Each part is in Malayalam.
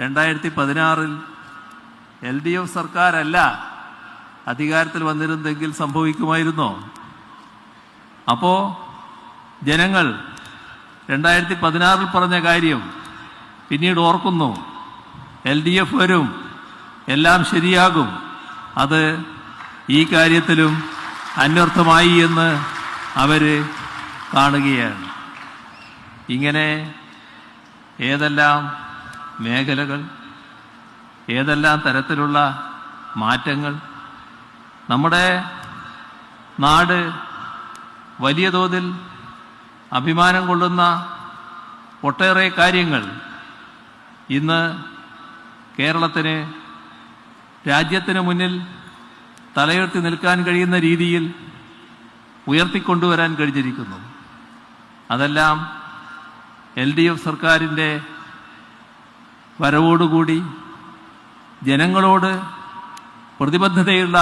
രണ്ടായിരത്തി പതിനാറിൽ എൽ ഡി എഫ് സർക്കാരല്ല അധികാരത്തിൽ വന്നിരുന്നെങ്കിൽ സംഭവിക്കുമായിരുന്നോ? അപ്പോ ജനങ്ങൾ രണ്ടായിരത്തി പതിനാറിൽ പറഞ്ഞ കാര്യം പിന്നീട് ഓർക്കുന്നു. എൽ ഡി എഫ് വരും എല്ലാം ശരിയാകും. അത് ഈ കാര്യത്തിലും അന്വർത്ഥമായി എന്ന് അവർ കാണുകയാണ്. ഇങ്ങനെ ഏതെല്ലാം മേഖലകൾ ഏതെല്ലാം തരത്തിലുള്ള മാറ്റങ്ങൾ നമ്മുടെ നാട് വലിയ തോതിൽ അഭിമാനം കൊള്ളുന്ന ഒട്ടേറെ കാര്യങ്ങൾ ഇന്ന് കേരളത്തിന് രാജ്യത്തിന് മുന്നിൽ തലയുയർത്തി നിൽക്കാൻ കഴിയുന്ന രീതിയിൽ ഉയർത്തിക്കൊണ്ടുവരാൻ കഴിഞ്ഞിരിക്കുന്നു. അതെല്ലാം എൽ ഡി എഫ് സർക്കാരിന്റെ വരവോടുകൂടി ജനങ്ങളോട് പ്രതിബദ്ധതയുള്ള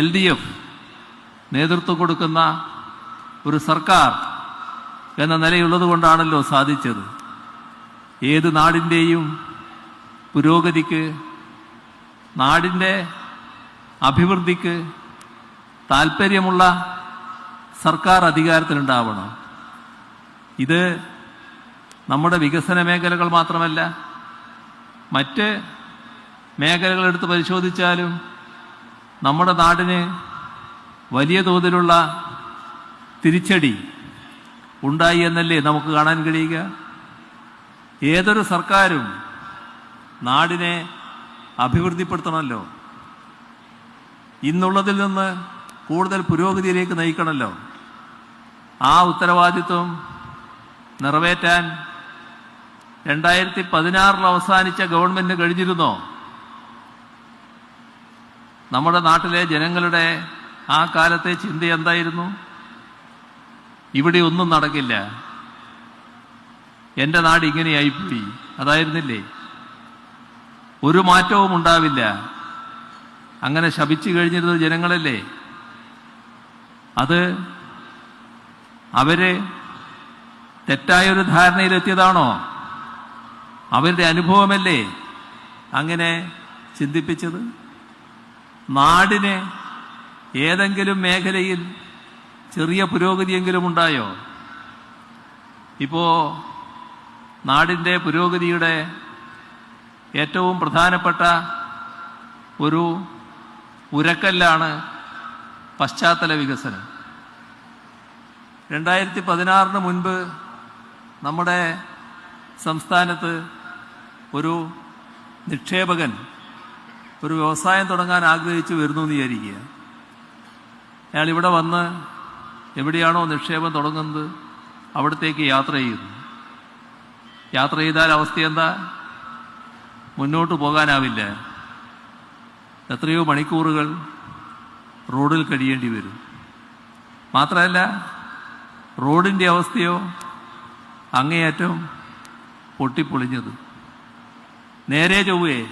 എൽ ഡി എഫ് നേതൃത്വം കൊടുക്കുന്ന ഒരു സർക്കാർ എന്ന നിലയുള്ളത് കൊണ്ടാണല്ലോ സാധിച്ചത്. ഏത് നാടിന്റെയും പുരോഗതിക്ക് നാടിന്റെ അഭിവൃദ്ധിക്ക് താല്പര്യമുള്ള സർക്കാർ അധികാരത്തിലുണ്ടാവണം. ഇത് നമ്മുടെ വികസന മേഖലകൾ മാത്രമല്ല മറ്റ് മേഖലകളെടുത്ത് പരിശോധിച്ചാലും നമ്മുടെ നാടിന് വലിയ തോതിലുള്ള തിരിച്ചടി ഉണ്ടായി എന്നല്ലേ നമുക്ക് കാണാൻ കഴിയുക? ഏതൊരു സർക്കാരും നാടിനെ അഭിവൃദ്ധിപ്പെടുത്തണമല്ലോ. ഇന്നുള്ളതിൽ നിന്ന് കൂടുതൽ പുരോഗതിയിലേക്ക് നയിക്കണമല്ലോ. ആ ഉത്തരവാദിത്വം നിറവേറ്റാൻ രണ്ടായിരത്തി പതിനാറിൽ അവസാനിച്ച ഗവൺമെന്റ് കഴിഞ്ഞിരുന്നോ? നമ്മുടെ നാട്ടിലെ ജനങ്ങളുടെ ആ കാലത്തെ ചിന്ത എന്തായിരുന്നു? ഇവിടെ ഒന്നും നടക്കില്ല. എന്റെ നാട് ഇങ്ങനെയായിപ്പോയി. അതായിരുന്നില്ലേ? ഒരു മാറ്റവും ഉണ്ടാവില്ല. അങ്ങനെ ശപിച്ചു കഴിഞ്ഞിരുന്നത് ജനങ്ങളല്ലേ? അത് അവർ തെറ്റായൊരു ധാരണയിലെത്തിയതാണോ? അവരുടെ അനുഭവമല്ലേ അങ്ങനെ ചിന്തിപ്പിച്ചത്? നാടിനെ ഏതെങ്കിലും മേഖലയിൽ ചെറിയ പുരോഗതിയെങ്കിലും ഉണ്ടായോ? ഇപ്പോ നാടിന്റെ പുരോഗതിയുടെ ഏറ്റവും പ്രധാനപ്പെട്ട ഒരു ഉരക്കല്ലാണ് പശ്ചാത്തല വികസനം. രണ്ടായിരത്തി പതിനാറിന് മുൻപ് നമ്മുടെ സംസ്ഥാനത്ത് ഒരു നിക്ഷേപകൻ ഒരു വ്യവസായം തുടങ്ങാൻ ആഗ്രഹിച്ചു വരുന്നു എന്ന് വിചാരിക്കുക. അയാൾ ഇവിടെ വന്ന് എവിടെയാണോ നിക്ഷേപം തുടങ്ങുന്നത് അവിടത്തേക്ക് യാത്ര ചെയ്യുന്നു. യാത്ര ചെയ്താൽ അവസ്ഥ എന്താ? മുന്നോട്ട് പോകാനാവില്ല. എത്രയോ മണിക്കൂറുകൾ റോഡിൽ കഴിയേണ്ടി വരും. മാത്രമല്ല റോഡിന്റെ അവസ്ഥയോ അങ്ങേയറ്റം പൊട്ടിപ്പൊളിഞ്ഞത്. നേരെ ചൊവ്വേ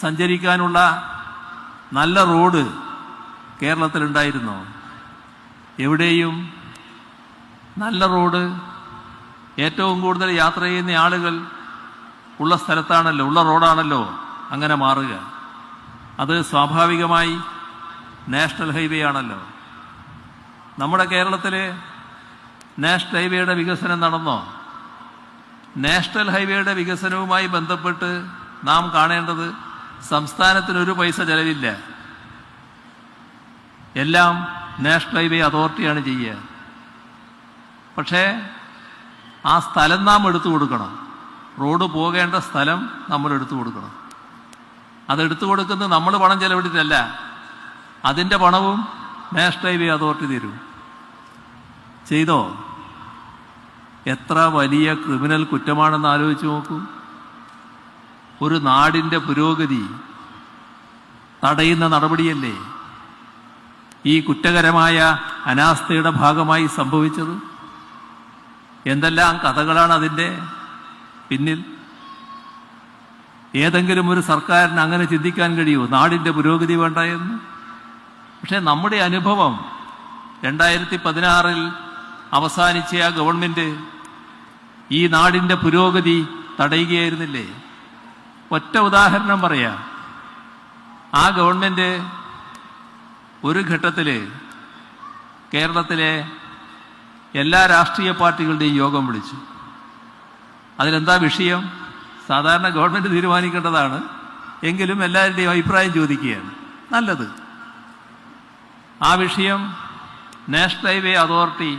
സഞ്ചരിക്കാനുള്ള നല്ല റോഡ് കേരളത്തിലുണ്ടായിരുന്നോ? എവിടെയും നല്ല റോഡ് ഏറ്റവും കൂടുതൽ യാത്ര ചെയ്യുന്ന ആളുകൾ ഉള്ള സ്ഥലത്താണല്ലോ ഉള്ള റോഡാണല്ലോ അങ്ങനെ മാറുക. അത് സ്വാഭാവികമായി നാഷണൽ ഹൈവേ ആണല്ലോ. നമ്മുടെ കേരളത്തിലെ നാഷണൽ ഹൈവേയുടെ വികസനം നടന്നോ? നാഷണൽ ഹൈവേയുടെ വികസനവുമായി ബന്ധപ്പെട്ട് നാം കാണേണ്ടത് സംസ്ഥാനത്തിന് ഒരു പൈസ ചെലവില്ല. എല്ലാം നാഷണൽ ഹൈവേ അതോറിറ്റിയാണ് ചെയ്യുക. പക്ഷേ ആ സ്ഥലം നാം എടുത്തു കൊടുക്കണം. റോഡ് പോകേണ്ട സ്ഥലം നമ്മൾ എടുത്തു കൊടുക്കണം. അതെടുത്തു കൊടുക്കുന്നത് നമ്മൾ പണം ചെലവിട്ടിട്ടല്ല. അതിന്റെ പണവും നാഷണൽ ഹൈവേ അതോറിറ്റി തരും. ചെയ്തോ? എത്ര വലിയ ക്രിമിനൽ കുറ്റമാണെന്ന് ആലോചിച്ച് നോക്കൂ. ഒരു നാടിന്റെ പുരോഗതി തടയുന്ന നടപടിയല്ലേ ഈ കുറ്റകരമായ അനാസ്ഥയുടെ ഭാഗമായി സംഭവിച്ചത്? എന്തെല്ലാം കഥകളാണ് അതിന്റെ പിന്നിൽ? ഏതെങ്കിലും ഒരു സർക്കാരിന് അങ്ങനെ ചിന്തിക്കാൻ കഴിയുമോ? നാടിന്റെ പുരോഗതി വേണ്ട എന്ന്? പക്ഷെ നമ്മുടെ അനുഭവം രണ്ടായിരത്തി പതിനാറിൽ അവസാനിച്ച ആ ഗവൺമെന്റ് ഈ നാടിന്റെ പുരോഗതി തടയുകയായിരുന്നില്ലേ? ഒറ്റ ഉദാഹരണം പറയാം. ആ ഗവൺമെന്റ് ഒരു ഘട്ടത്തിൽ കേരളത്തിലെ എല്ലാ രാഷ്ട്രീയ പാർട്ടികളുടെയും യോഗം വിളിച്ചു. അതിലെന്താ വിഷയം? സാധാരണ ഗവൺമെന്റ് തീരുമാനിക്കേണ്ടതാണ്. എങ്കിലും എല്ലാവരുടെയും അഭിപ്രായം ചോദിക്കുകയാണ്. നല്ലത്. ആ വിഷയം നാഷണൽ ഹൈവേ അതോറിറ്റി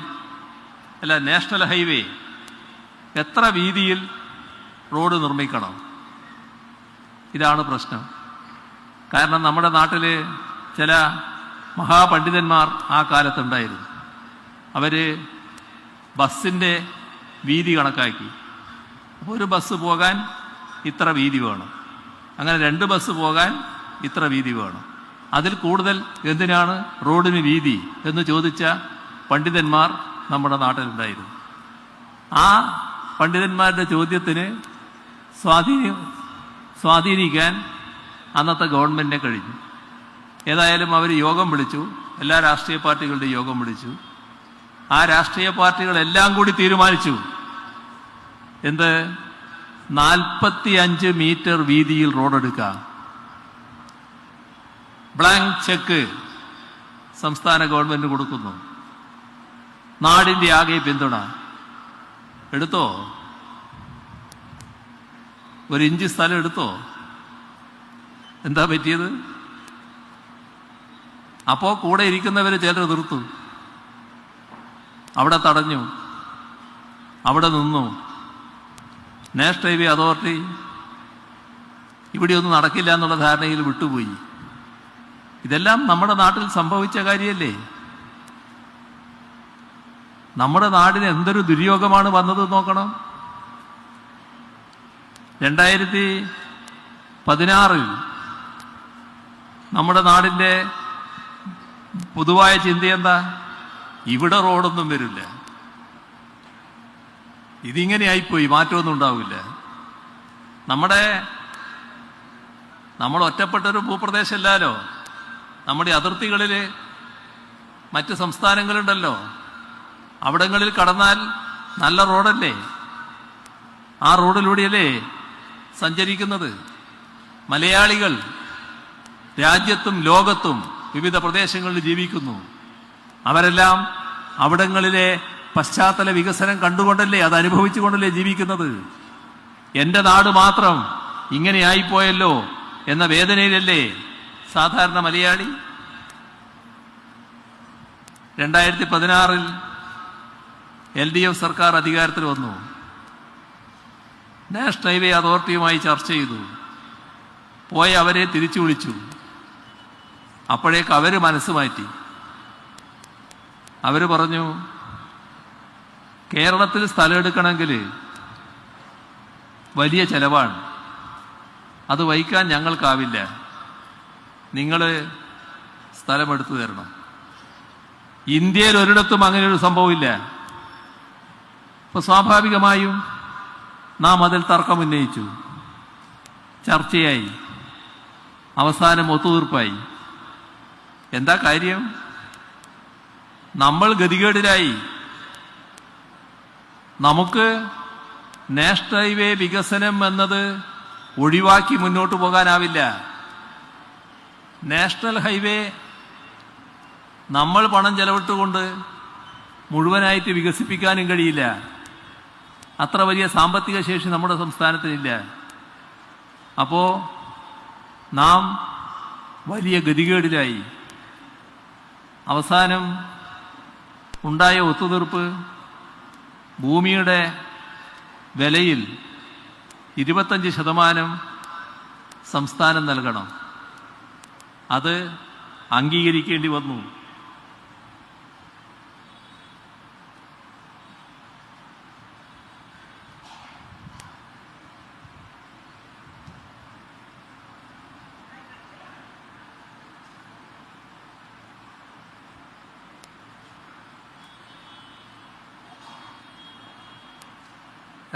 അല്ല നാഷണൽ ഹൈവേ എത്ര വീതിയിൽ റോഡ് നിർമ്മിക്കണം? ഇതാണ് പ്രശ്നം. കാരണം നമ്മുടെ നാട്ടിൽ ചില മഹാപണ്ഡിതന്മാർ ആ കാലത്തുണ്ടായിരുന്നു. അവർ ബസ്സിന്റെ വീതി കണക്കാക്കി. ഒരു ബസ് പോകാൻ ഇത്ര വീതി വേണം. അങ്ങനെ രണ്ട് ബസ് പോകാൻ ഇത്ര വീതി വേണം. അതിൽ കൂടുതൽ എന്തിനാണ് റോഡിന് വീതി എന്ന് ചോദിച്ച പണ്ഡിതന്മാർ നമ്മുടെ നാട്ടിലുണ്ടായിരുന്നു. ആ പണ്ഡിതന്മാരുടെ ചോദ്യത്തിന് സ്വാധീന സ്വാധീനിക്കാൻ അന്നത്തെ ഗവൺമെന്റിനെ കഴിഞ്ഞു. ഏതായാലും അവർ യോഗം വിളിച്ചു. എല്ലാ രാഷ്ട്രീയ പാർട്ടികളുടെയും യോഗം വിളിച്ചു. ആ രാഷ്ട്രീയ പാർട്ടികളെല്ലാം കൂടി തീരുമാനിച്ചു. എന്ത്? നാൽപ്പത്തി അഞ്ച് മീറ്റർ വീതിയിൽ റോഡെടുക്കാം. ബ്ലാങ്ക് ചെക്ക് സംസ്ഥാന ഗവൺമെന്റ് കൊടുക്കുന്നു. നാടിന്റെ ആകെ പിന്തുണ. എടുത്തോ? ഒരു ഇഞ്ച് സ്ഥലം എടുത്തോ? എന്താ പറ്റിയത്? അപ്പോ കൂടെ ഇരിക്കുന്നവര് ചിലർ നിർത്തു. അവിടെ തടഞ്ഞു. അവിടെ നിന്നു. നാഷണൽ ഹൈവേ അതോറിറ്റി ഇവിടെയൊന്നും നടക്കില്ല എന്നുള്ള ധാരണയിൽ വിട്ടുപോയി. ഇതെല്ലാം നമ്മുടെ നാട്ടിൽ സംഭവിച്ച കാര്യമല്ലേ? നമ്മുടെ നാടിന് എന്തൊരു ദുര്യോഗമാണ് വന്നത് നോക്കണം. രണ്ടായിരത്തി പതിനാറിൽ നമ്മുടെ നാടിന്റെ പൊതുവായ ചിന്ത എന്താ? ഇവിടെ റോഡൊന്നും വരില്ല. ഇതിങ്ങനെ ആയിപ്പോയി മാറ്റമൊന്നും ഉണ്ടാവില്ല. നമ്മുടെ നമ്മൾ ഒറ്റപ്പെട്ടൊരു ഭൂപ്രദേശമല്ലല്ലോ നമ്മുടെ അതിർത്തികളിൽ മറ്റ് സംസ്ഥാനങ്ങളുണ്ടല്ലോ. അവിടങ്ങളിൽ കടന്നാൽ നല്ല റോഡല്ലേ? ആ റോഡിലൂടെയല്ലേ സഞ്ചരിക്കുന്നത്? മലയാളികൾ രാജ്യത്തും ലോകത്തും വിവിധ പ്രദേശങ്ങളിൽ ജീവിക്കുന്നു. അവരെല്ലാം അവിടങ്ങളിലെ പശ്ചാത്തല വികസനം കണ്ടുകൊണ്ടല്ലേ അത് അനുഭവിച്ചുകൊണ്ടല്ലേ ജീവിക്കുന്നത്? എന്റെ നാട് മാത്രം ഇങ്ങനെയായിപ്പോയല്ലോ എന്ന വേദനയിലല്ലേ സാധാരണ മലയാളി? രണ്ടായിരത്തി പതിനാറിൽ എൽ ഡി എഫ് സർക്കാർ അധികാരത്തിൽ വന്നു. നാഷണൽ ഹൈവേ അതോറിറ്റിയുമായി ചർച്ച ചെയ്തു. പോയി അവരെ തിരിച്ചു വിളിച്ചു. അപ്പോഴേക്ക് അവർ മനസ്സ് മാറ്റി. അവർ പറഞ്ഞു കേരളത്തിൽ സ്ഥലം എടുക്കണമെങ്കിൽ വലിയ ചെലവാണ്. അത് വഹിക്കാൻ ഞങ്ങൾക്കാവില്ല. നിങ്ങൾ സ്ഥലമെടുത്തു തരണം. ഇന്ത്യയിൽ ഒരിടത്തും അങ്ങനെ ഒരു സംഭവമില്ല അപ്പൊ സ്വാഭാവികമായും നാം അതിൽ തർക്കം ഉന്നയിച്ചു. ചർച്ചയായി. അവസാനം ഒത്തുതീർപ്പായി. എന്താ കാര്യം? നമ്മൾ ഗതികേടിലായി. നമുക്ക് നാഷണൽ ഹൈവേ വികസനം എന്നത് ഒഴിവാക്കി മുന്നോട്ട് പോകാനാവില്ല. നാഷണൽ ഹൈവേ നമ്മൾ പണം ചെലവിട്ടുകൊണ്ട് മുഴുവനായിട്ട് വികസിപ്പിക്കാനും കഴിയില്ല. അത്ര വലിയ സാമ്പത്തിക ശേഷി നമ്മുടെ സംസ്ഥാനത്തിനില്ല. അപ്പോൾ നാം വലിയ ഗതികേടിലായി. അവസാനം ഉണ്ടായ ഒത്തുതീർപ്പ് ഭൂമിയുടെ വിലയിൽ ഇരുപത്തഞ്ച് ശതമാനം സംസ്ഥാനം നൽകണം. അത് അംഗീകരിക്കേണ്ടി വന്നു.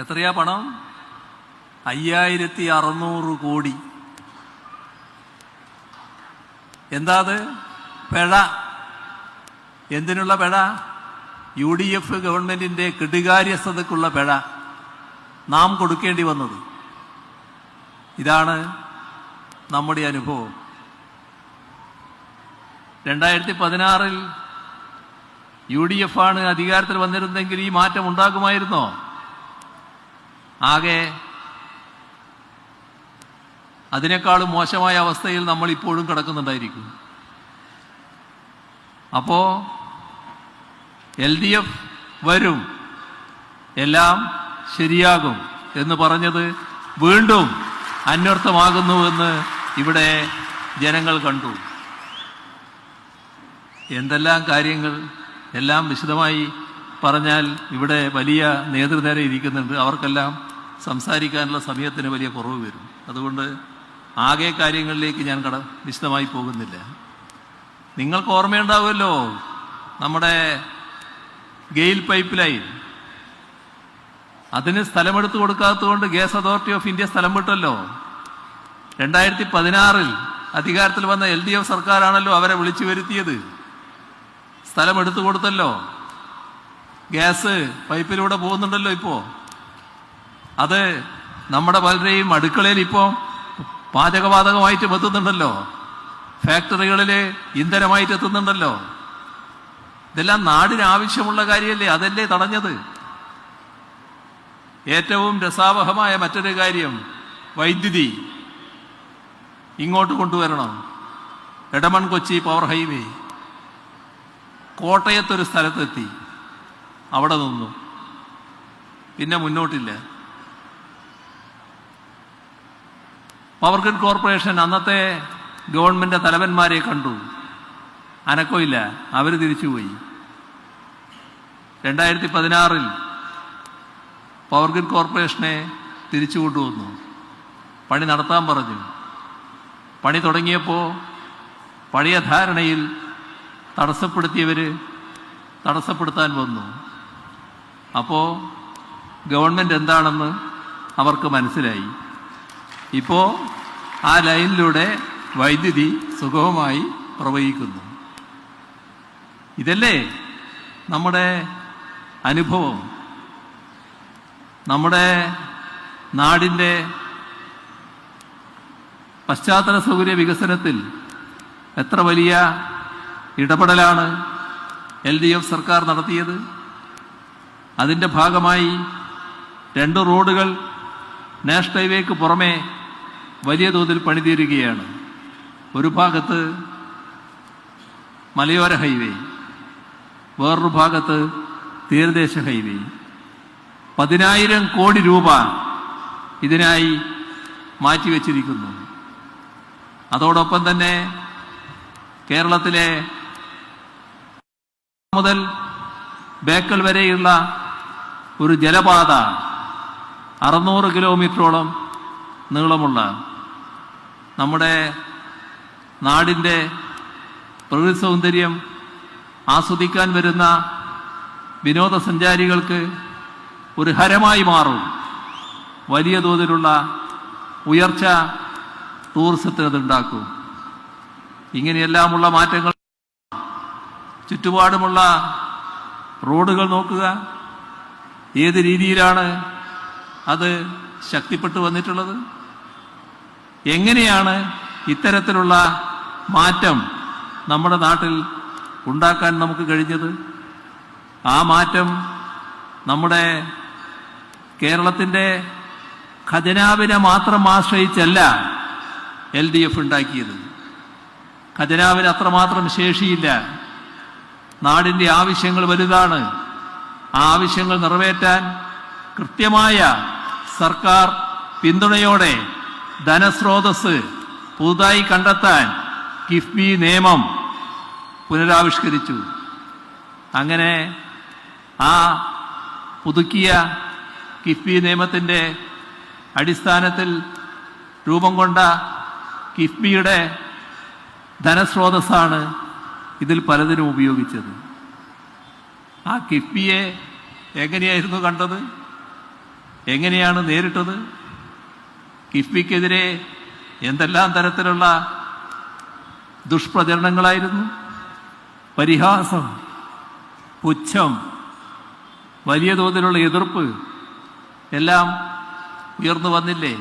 എത്രയാ പണം? അയ്യായിരത്തി അറുന്നൂറ് കോടി. എന്താ അത്? പിഴ. എന്തിനുള്ള പിഴ? യു ഡി എഫ് ഗവൺമെന്റിന്റെ കെടുകാര്യസ്ഥതക്കുള്ള പിഴ. നാം കൊടുക്കേണ്ടി വന്നത്. ഇതാണ് നമ്മുടെ അനുഭവം. രണ്ടായിരത്തി പതിനാറിൽ യു ഡി എഫ് ആണ് അധികാരത്തിൽ വന്നിരുന്നെങ്കിൽ ഈ മാറ്റം ഉണ്ടാകുമായിരുന്നോ? ആകെ അതിനേക്കാളും മോശമായ അവസ്ഥയിൽ നമ്മൾ ഇപ്പോഴും കിടക്കുന്നുണ്ടായിരിക്കും. അപ്പോ എൽ ഡി എഫ് വരും എല്ലാം ശരിയാകും എന്ന് പറഞ്ഞത് വീണ്ടും അന്വർത്ഥമാകുന്നുവെന്ന് ഇവിടെ ജനങ്ങൾ കണ്ടു. എന്തെല്ലാം കാര്യങ്ങൾ എല്ലാം വിശദമായി പറഞ്ഞാൽ ഇവിടെ വലിയ നേതൃനിര ഇരിക്കുന്നുണ്ട് അവർക്കെല്ലാം സംസാരിക്കാനുള്ള സമയത്തിന് വലിയ കുറവ് വരും. അതുകൊണ്ട് ആകെ കാര്യങ്ങളിലേക്ക് ഞാൻ കട വിശദമായി പോകുന്നില്ല. നിങ്ങൾക്ക് ഓർമ്മയുണ്ടാവുമല്ലോ നമ്മുടെ ഗെയിൽ പൈപ്പ് ലൈൻ അതിന് സ്ഥലമെടുത്തു കൊടുക്കാത്തതുകൊണ്ട് ഗ്യാസ് അതോറിറ്റി ഓഫ് ഇന്ത്യ സ്ഥലം വിട്ടല്ലോ. രണ്ടായിരത്തി പതിനാറിൽ അധികാരത്തിൽ വന്ന എൽ ഡി എഫ് സർക്കാരാണല്ലോ അവരെ വിളിച്ചു വരുത്തിയത്. സ്ഥലം എടുത്തു കൊടുത്തല്ലോ. ഗ്യാസ് പൈപ്പിലൂടെ പോകുന്നുണ്ടല്ലോ ഇപ്പോ. അത് നമ്മുടെ പലരെയും അടുക്കളയിൽ ഇപ്പോൾ പാചകവാതകമായിട്ട് എത്തുന്നുണ്ടല്ലോ ഫാക്ടറികളിൽ ഇന്ധനമായിട്ട് എത്തുന്നുണ്ടല്ലോ. ഇതെല്ലാം നാടിന് ആവശ്യമുള്ള കാര്യമല്ലേ അതല്ലേ തടഞ്ഞത്? ഏറ്റവും രസാവഹമായ മറ്റൊരു കാര്യം വൈദ്യുതി. ഇങ്ങോട്ട് കൊണ്ടുവരണം. Edamon Kochi power highway. കോട്ടയത്തൊരു സ്ഥലത്തെത്തി. അവിടെ നിന്നു. പിന്നെ മുന്നോട്ടില്ല. പവർ ഗ്രിഡ് കോർപ്പറേഷൻ അന്നത്തെ ഗവൺമെന്റ് തലവന്മാരെ കണ്ടു. അനക്കമില്ല അവർ തിരിച്ചുപോയി. രണ്ടായിരത്തി പതിനാറിൽ പവർ ഗ്രിഡ് കോർപ്പറേഷനെ തിരിച്ചു കൊണ്ടുവന്നു. പണി നടത്താൻ പറഞ്ഞു. പണി തുടങ്ങിയപ്പോൾ പഴയ ധാരണയിൽ തടസ്സപ്പെടുത്തിയവർ തടസ്സപ്പെടുത്താൻ വന്നു. അപ്പോൾ ഗവൺമെന്റ് എന്താണെന്ന് അവർക്ക് മനസ്സിലായി. ഇപ്പോൾ ആ ലൈനിലൂടെ വൈദ്യുതി സുഗമമായി പ്രവഹിക്കുന്നു. ഇതല്ലേ നമ്മുടെ അനുഭവം? നമ്മുടെ നാടിന്റെ പശ്ചാത്തല സൗകര്യ വികസനത്തിൽ എത്ര വലിയ ഇടപെടലാണ് എൽ ഡി എഫ് സർക്കാർ നടത്തിയത്? അതിന്റെ ഭാഗമായി രണ്ട് റോഡുകൾ നാഷണൽ ഹൈവേക്ക് പുറമെ വലിയ തോതിൽ പണിതീരുകയാണ്. ഒരു ഭാഗത്ത് മലയോര ഹൈവേ വേറൊരു ഭാഗത്ത് തീരദേശ ഹൈവേ. പതിനായിരം കോടി രൂപ ഇതിനായി മാറ്റിവെച്ചിരിക്കുന്നു. അതോടൊപ്പം തന്നെ കേരളത്തിലെ മുതൽ ബേക്കൽ വരെയുള്ള ഒരു ജലപാത അറുന്നൂറ് കിലോമീറ്ററോളം നീളമുള്ള നമ്മുടെ നാടിന്റെ പ്രകൃതി സൗന്ദര്യം ആസ്വദിക്കാൻ വരുന്ന വിനോദസഞ്ചാരികൾക്ക് ഒരു ഹരമായി മാറും. വലിയ തോതിലുള്ള ഉയർച്ച ടൂറിസത്തിന് അതുണ്ടാക്കും. ഇങ്ങനെയെല്ലാമുള്ള മാറ്റങ്ങൾ ചുറ്റുപാടുമുള്ള റോഡുകൾ നോക്കുക. ഏത് രീതിയിലാണ് അത് ശക്തിപ്പെട്ടു വന്നിട്ടുള്ളത്? എങ്ങനെയാണ് ഇത്തരത്തിലുള്ള മാറ്റം നമ്മുടെ നാട്ടിൽ ഉണ്ടാക്കാൻ നമുക്ക് കഴിഞ്ഞത്? ആ മാറ്റം നമ്മുടെ കേരളത്തിന്റെ ഖജനാവിനെ മാത്രം ആശ്രയിച്ചല്ല എൽ ഡി എഫ് ഉണ്ടാക്കിയത്. ഖജനാവിന് അത്രമാത്രം ശേഷിയില്ല. നാടിന്റെ ആവശ്യങ്ങൾ വലുതാണ്. ആ ആവശ്യങ്ങൾ നിറവേറ്റാൻ കൃത്യമായ സർക്കാർ പിന്തുണയോടെ ധനസ്രോതസ് പുതുതായി കണ്ടെത്താൻ കിഫ്ബി നിയമം പുനരാവിഷ്കരിച്ചു. അങ്ങനെ ആ പുതുക്കിയ കിഫ്ബി നിയമത്തിന്റെ അടിസ്ഥാനത്തിൽ രൂപം കൊണ്ട കിഫ്ബിയുടെ ധനസ്രോതസ്സാണ് ഇതിൽ പലതിനും ഉപയോഗിച്ചത്. ആ കിഫ്ബിയെ എങ്ങനെയായിരുന്നു കണ്ടത്? എങ്ങനെയാണ് നേരിട്ടത്? കിഫ്ബിക്കെതിരെ എന്തെല്ലാം തരത്തിലുള്ള ദുഷ്പ്രചരണങ്ങളായിരുന്നു? പരിഹാസം പുച്ഛം വലിയ തോതിലുള്ള എതിർപ്പ് എല്ലാം ഉയർന്നു വന്നില്ലേ?